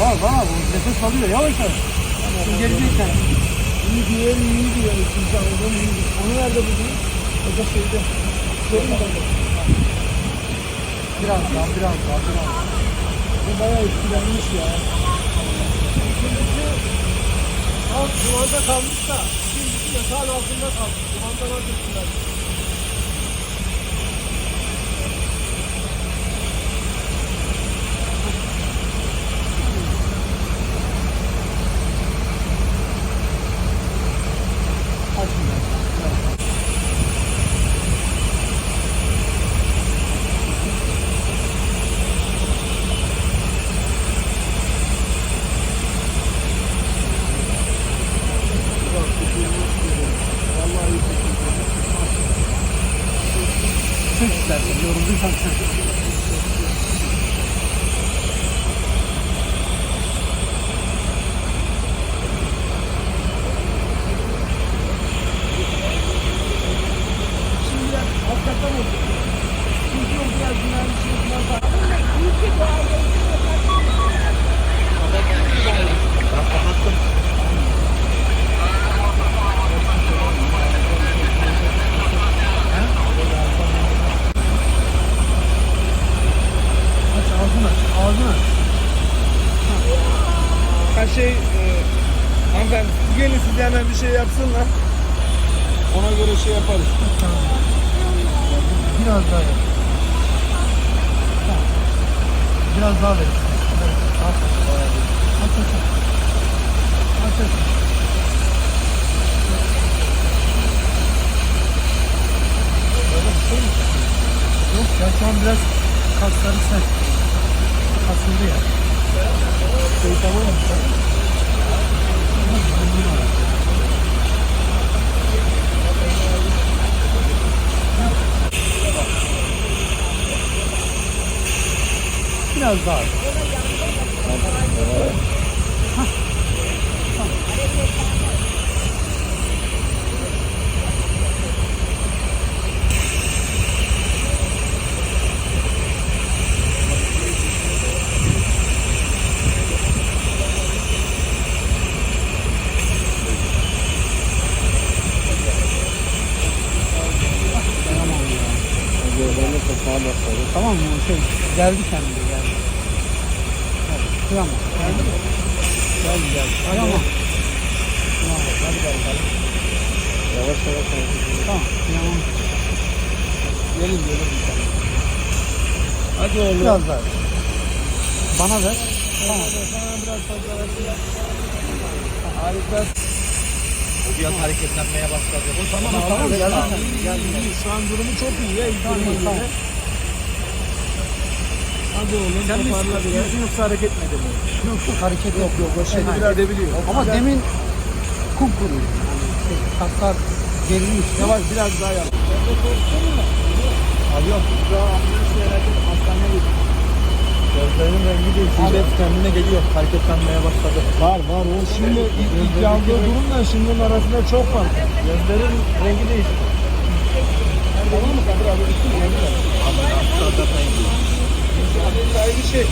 Var var bu nefes alıyor yavaş yavaş. Şimdi gelecekler. İyi diyor, iyi diyor. Şimdi aldım, iyi diyor. Onu nerede buldun? O da şeyde. Görün mü? Biraz daha, biraz daha, biraz daha. Bu bayağı etkilenmiş ya. Şimdiki alt dumanda kalmış da. Şimdiki yatağın altında kalmış. Dumandan az etkilenmiş. Çek istersen yorulduysan çek. Şimdi biraz hakikaten oldu. Çünkü o biraz dinlenmiş. Biraz daha Aç ağzını aç ağzını aç. Ha şey, e, hanımefendi siz gelin siz hemen bir şey yapsınlar. Ona göre şey yaparız. Biraz daha yap. Tamam. Biraz daha ver. Evet, Aç aç aç. Aç aç. Mi? Yok ya şu an biraz kasları sert. Kasıldı ya. Şey tamam? Biraz daha. Gözlerine kapağı başladı. Tamam mı? Şey, geldi kendine geldi. Evet, kıyamam. Geldi mi? Geldi geldi. Kıyamam. Kıyamam. Hadi gel gel. Yavaş yavaş hareket. Tamam. Kıyamam. Gelin gelin. Hadi oğlum. Biraz daha. Bana ver. Tamam. Sana biraz fazla versin. Harika. Biraz hareketlenmeye başladı. Tamam Tamam, tamam. geldi Tamam. sen, İyi, geldi. iyi, iyi. Şu an durumu çok iyi ya. Tamam, tamam. Hadi oğlum Sen biraz. sıkıyorsun yoksa hareket mi edemiyor? Yok yok hareket yok. Yok Ha, biraz edebiliyor. Ama demin kupkuru. Yani şey, kaslar gerilmiş. Yavaş biraz daha yap. Alıyor. Daha ambulans herhalde hastaneye gidiyor. Gözlerinin rengi değişiyor. Abi. kendine geliyor. Hareketlenmeye başladı. Var var o şimdi ilk, ilk yandığı durumla şimdinin arasında çok fark. Gözlerin rengi değişti. Tamam mı Kadir abi? Bütün geldiler. Ambulanslar zaten gidiyor. Aynı şey.